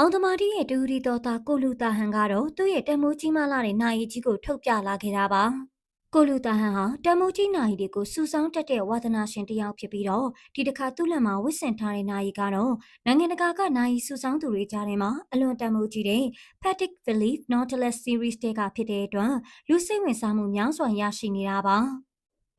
အောင်သမာတိရဲ့တူရီတော်သားကိုလူတာဟန်ကတော့သူ့ရဲ့တမိုးကြီးမားလာတဲ့နိုင်ကြီးကိုထုတ်ပြလာခဲ့တာပါကိုလူတာဟန်ဟာတမိုးကြီးနိုင်တွေကိုစူဆောင်းတက်တဲ့ဝါသနာရှင်တစ်ယောက်ဖြစ်ပြီးတော့ဒီတစ်ခါသူ့လက်မှာဝစ်ဆင်ထားတဲ့နိုင်ကတော့နိုင်ငံတကာကနိုင်စူဆောင်းသူတွေကြားထဲမှာအလွန်တမိုးကြီးတဲ့ Patek Philippe Nautilus Series တဲ့ကဖြစ်တဲ့အတွက်လူစိတ်ဝင်စားမှုများစွာရရှိနေတာပါ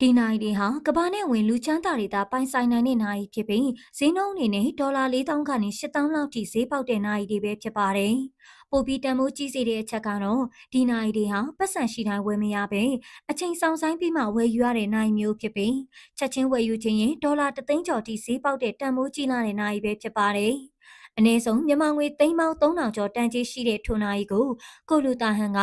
ဒီနိုင်တွေဟာကမ္ဘာနဲ့ဝင်လူချမ်းသာတွေသာပိုင်ဆိုင်နိုင်တဲ့နိုင်ဖြစ်ပြီးဈေးနှုန်းအနေနဲ့ဒေါ်လာ4000ကနေ8000လောက်ထိဈေးပေါက်တဲ့နိုင်တွေပဲဖြစ်ပါတယ်။ပိုပြီးတန်မိုးကြီးစေတဲ့အချက်ကတော့ဒီနိုင်တွေဟာပတ်စံရှိတိုင်းဝယ်မရပဲအချိန်ဆောင်ဆိုင်ပြီးမှဝယ်ယူရတဲ့နိုင်မျိုးဖြစ်ပြီးချက်ချင်းဝယ်ယူခြင်းရင်ဒေါ်လာ3သိန်းကျော်ထိဈေးပေါက်တဲ့တန်မိုးကြီးလာတဲ့နိုင်ပဲဖြစ်ပါတယ်။ အနည်းဆုံးမြန်မာငွေသိန်းပေါင်း3000ကျော်တန်ကြေးရှိတဲ့ထိုနာရီကိုကိုလူတာဟန်က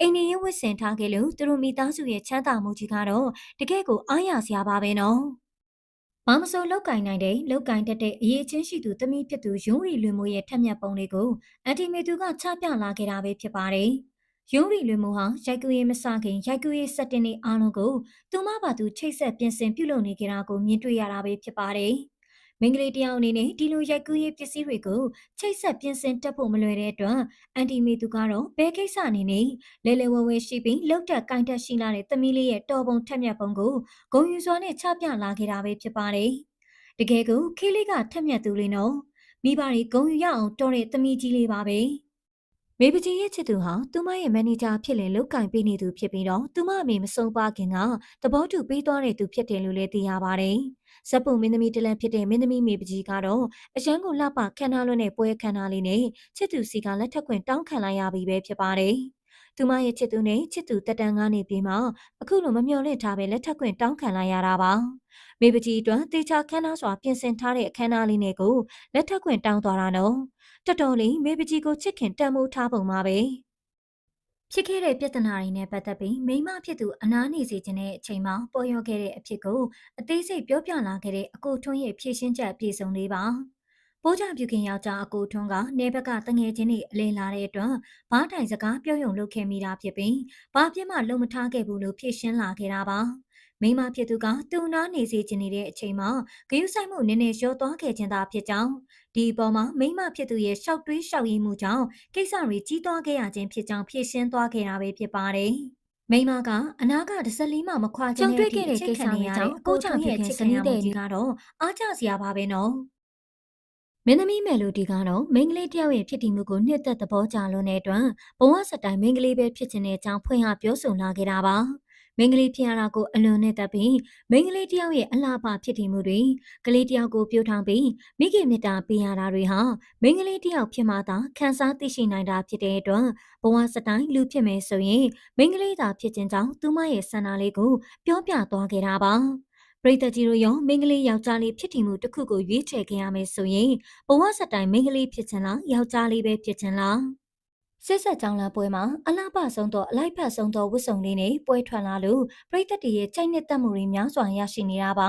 အိန္ဒိယဝစ်ဆင်ထားခဲ့လို့သူတို့မိသားစုရဲ့ချမ်းသာမှုကြီးကတော့တကယ့်ကိုအားရစရာပါပဲနော်။မမဆိုလောက်ကင်နိုင်တဲ့လောက်ကင်တက်တဲ့အရေးချင်းရှိသူတမိဖြစ်သူရုံးရီလွင်မိုးရဲ့ထက်မြက်ပုံလေးကိုအန်တီမီသူကချပြလာခဲ့တာပဲဖြစ်ပါတယ်။ရုံးရီလွင်မိုးဟာရိုက်ကူရေးမစခင်ရိုက်ကူရေးစက်တင်နေအားလုံးကိုသူမဘာသူချိတ်ဆက်ပြင်ဆင်ပြုလုပ်နေကြတာကိုမြင်တွေ့ရတာပဲဖြစ်ပါတယ်။ မိန်းကလေးတယောက်အနေနဲ့ဒီလိုရိုက်ကူးရေးပစ္စည်းတွေကိုချိတ်ဆက်ပြင်ဆင်တက်ဖို့မလွယ်တဲ့အတွက်အန်တီမီသူကတော့ဘဲကိစ္စအနေနဲ့လဲလဲဝဲဝဲရှိပြီးလောက်တက်ကင်တက်ရှိလာတဲ့သမီးလေးရဲ့တော်ပုံထက်မြက်ပုံကိုဂုံယူစွာနဲ့ချပြလာခဲ့တာပဲဖြစ်ပါတယ်။တကယ်ကိုခေးလေးကထက်မြက်သူလေးနော်မိဘတွေဂုံယူရအောင်တော်တဲ့သမီးကြီးလေးပါပဲ။မေပကြီးရဲ့ချစ်သူဟာသူမရဲ့မန်နေဂျာဖြစ်လင်လောက်ကင်ပေးနေသူဖြစ်ပြီးတော့သူမအမေမဆုံးပါခင်ကသဘောတူပေးသွားတဲ့သူဖြစ်တယ်လို့လည်းသိရပါတယ်။ ဇက်ပုံမင်းသမီးတလန်ဖြစ်တဲ့မင်းသမီးမေပကြီးကတော့အရန်ကိုလှပခမ်းနားလွန်းတဲ့ပွဲခမ်းနားလေးနဲ့ချစ်သူစီကလက်ထက်ခွင့်တောင်းခံလိုက်ရပြီပဲဖြစ်ပါတယ်။သူမရဲ့ချစ်သူနဲ့ချစ်သူတက်တန်းကားနေပြီးမှအခုလိုမမျှော်လင့်ထားပဲလက်ထက်ခွင့်တောင်းခံလိုက်ရတာပါ။မေပကြီးအတွက်တေချာခမ်းနားစွာပြင်ဆင်ထားတဲ့အခမ်းအနားလေးနဲ့ကိုလက်ထက်ခွင့်တောင်းသွားတာနော်။တော်တော်လေးမေပကြီးကိုချစ်ခင်တန်မိုးထားပုံပါပဲ။ ဖြစ်ခဲ့တဲ့ပြဿနာတွေနဲ့ပတ်သက်ပြီးမိမဖြစ်သူအနားနေစေခြင်းတဲ့အချိန်မှာပေါ်ရောခဲ့တဲ့အဖြစ်ကိုအသေးစိတ်ပြောပြလာခဲ့တဲ့အကိုထွန်းရဲ့ဖြည့်ရှင်းချက်အပြည့်စုံလေးပါ။ပိုးကြပြုခင်ယောက်ျားအကိုထွန်းကနေဘက်ကတငယ်ချင်းတွေအလင်းလာတဲ့အတွက်ဘားတိုင်စကားပြောရုံလုပ်ခဲ့မိတာဖြစ်ပြီးဘာပြစ်မှလုံမထားခဲ့ဘူးလို့ဖြည့်ရှင်းလာခဲ့တာပါ။ မိမဖြစ်သူကသူ့နားနေစေချင်နေတဲ့အချိန်မှာဂယုဆိုင်မှုနည်းနည်းလျော့သွားခဲ့ခြင်းသာဖြစ်ကြောင်းဒီအပေါ်မှာမိမဖြစ်သူရဲ့ရှောက်တွေးရှောက်ရည်မှုကြောင့်ကိစ္စတွေကြီးသွားခဲ့ရခြင်းဖြစ်ကြောင်းဖြေရှင်းသွားခဲ့တာပဲဖြစ်ပါတယ်။မိမကအနာကတစ်ဆက်လေးမှမခွာချင်တဲ့ကိစ္စတွေကြောင့်ကိုချောင်ရဲ့ချစ်ကလေးတဲ့ကြီးကတော့အားကျစရာပါပဲနော်။မင်းသမီးမယ်လိုဒီကတော့မိန်းကလေးတယောက်ရဲ့ဖြစ်တည်မှုကိုနှစ်သက်သဘောကျလွန်းတဲ့အတွက်ဘဝစတိုင်မိန်းကလေးပဲဖြစ်ချင်တဲ့အကြောင်းဖွင့်ဟပြောဆိုလာခဲ့တာပါ။ မိန်းကလေးဖြစ်ရတာကိုအလွန်နဲ့တက်ပြီးမိန်းကလေးတယောက်ရဲ့အလားပါဖြစ်တည်မှုတွေကလေးတယောက်ကိုပြုထောင်ပြီးမိခင်မေတ္တာပေးရတာတွေဟာမိန်းကလေးတယောက်ဖြစ်မှသာခံစားသိရှိနိုင်တာဖြစ်တဲ့အတွက်ဘဝစတိုင်းလူဖြစ်မယ်ဆိုရင်မိန်းကလေးသာဖြစ်ခြင်းကြောင့်သူမရဲ့ဆန္ဒလေးကိုပြောပြသွားခဲ့တာပါပရိသတ်ကြီးတို့ရောမိန်းကလေးယောက်ျားလေးဖြစ်တည်မှုတစ်ခုကိုရွေးချယ်ခဲ့ရမယ်ဆိုရင်ဘဝစတိုင်းမိန်းကလေးဖြစ်ခြင်းလားယောက်ျားလေးပဲဖြစ်ခြင်းလား စစ်ဆက်ကြောင်းလာပွဲမှာအလားပဆုံးသောအလိုက်ဖက်ဆုံးသောဝတ်စုံလေးနဲ့ပွဲထွက်လာလို့ပြည်သက်တရဲ့ချိန်နှစ်သက်မှုတွေများစွာရရှိနေတာပါ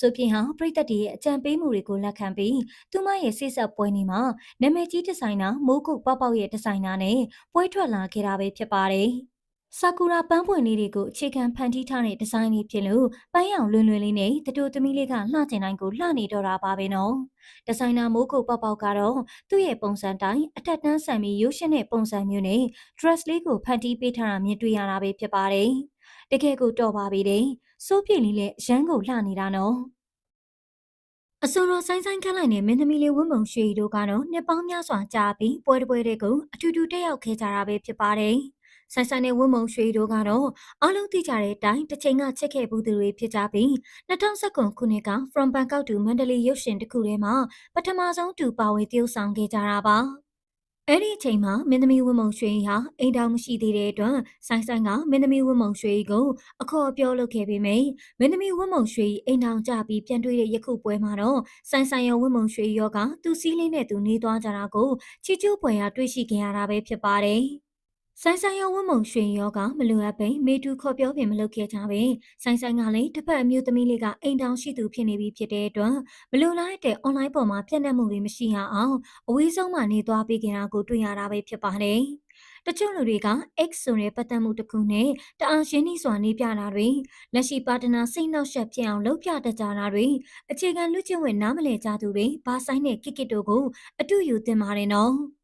ဆိုပြင်ဟာပြည်သက်တရဲ့အကြံပေးမှုတွေကိုလက်ခံပြီးသူမရဲ့စစ်ဆက်ပွဲနေမှာနာမည်ကြီးဒီဇိုင်နာမိုးကုတ်ပေါပေါရဲ့ဒီဇိုင်နာနဲ့ပွဲထွက်လာခဲ့တာပဲဖြစ်ပါတယ် ဆာကူရာပန်းပွင့်လေးတွေကိုအခြေခံဖန်တီးထားတဲ့ဒီဇိုင်းလေးဖြစ်လို့ပန်းရောင်လွင်လွင်လေးနဲ့တတူသမီးလေးကလှကျင်တိုင်းကိုလှနေတော့တာပါပဲနော်။ဒီဇိုင်နာမိုးကုတ်ပေါက်ပေါက်ကတော့သူ့ရဲ့ပုံစံတိုင်းအထက်တန်းဆန်ပြီးရိုးရှင်းတဲ့ပုံစံမျိုးနဲ့ dress လေးကိုဖန်တီးပေးထားတာမြင်တွေ့ရတာပဲဖြစ်ပါတယ်။တကယ်ကိုတော်ပါပြီတဲ့။စိုးပြေလေးလည်းရမ်းကိုလှနေတာနော်။အစိုးရဆိုင်ဆိုင်ခန့်လိုက်တဲ့မင်းသမီးလေးဝင်းမုံရွှေတို့ကတော့နှစ်ပေါင်းများစွာကြာပြီးပွဲတစ်ပွဲတွေကိုအထူးတူတက်ရောက်ခဲ့ကြတာပဲဖြစ်ပါတယ်။ ဆိုင်ဆိုင်နဲ့ဝတ်မုံရွှေတို့ကတော့အားလုံးသိကြတဲ့အတိုင်းတစ်ချိန်ကချစ်ခဲ့မှုသူတွေဖြစ်ကြပြီး2019ခုနှစ်က From Bangkok to Mandalay ရုပ်ရှင်တစ်ခုထဲမှာပထမဆုံးတူပါဝင်သရုပ်ဆောင်ခဲ့ကြတာပါအဲ့ဒီအချိန်မှာမင်းသမီးဝင်းမုံရွှေဟာအိမ်တော်မရှိသေးတဲ့အတွက်ဆိုင်ဆိုင်ကမင်းသမီးဝင်းမုံရွှေကိုအခေါ်ပြောလုပ်ခဲ့ပေမယ့်မင်းသမီးဝင်းမုံရွှေအိမ်တော်ကြပြီးပြန်တွေ့တဲ့ယခုပွဲမှာတော့ဆိုင်ဆိုင်ရောဝင်းမုံရွှေရောကသူစည်းလေးနဲ့သူနေသွားကြတာကိုချီကျိုးပွဲရတွေ့ရှိခဲ့ရတာပဲဖြစ်ပါတယ်။ ဆိုင်ဆိုင်ရောဝတ်မုံရွှင်ရောကမလိုအပ်ပဲမေတူခေါ်ပြောပင်မလုပ်ခဲ့ကြပဲဆိုင်ဆိုင်ကလည်းတစ်ဖက်အမျိုးသမီးလေးကအိမ်တောင်ရှိသူဖြစ်နေပြီဖြစ်တဲ့အတွက်မလိုလားတဲ့ online ပေါ်မှာပြန့်နှံ့မှုတွေမရှိရအောင်အဝေးဆုံးမှနေသွားပေးကြတာကိုတွေ့ရတာပဲဖြစ်ပါတယ်တချို့လူတွေက X ဆိုတဲ့ပတ်သက်မှုတစ်ခုနဲ့တအားရှင်းနှီးစွာနေပြတာတွေလက်ရှိပါတနာစိတ်နှောက်ယှက်ဖြစ်အောင်လုပ်ပြတတ်ကြတာတွေအခြေခံလူချင်းဝင်နားမလည်ကြသူတွေဘာဆိုင်တဲ့ကိကစ်တို့ကိုအတူယူတင်ပါတယ်နော်။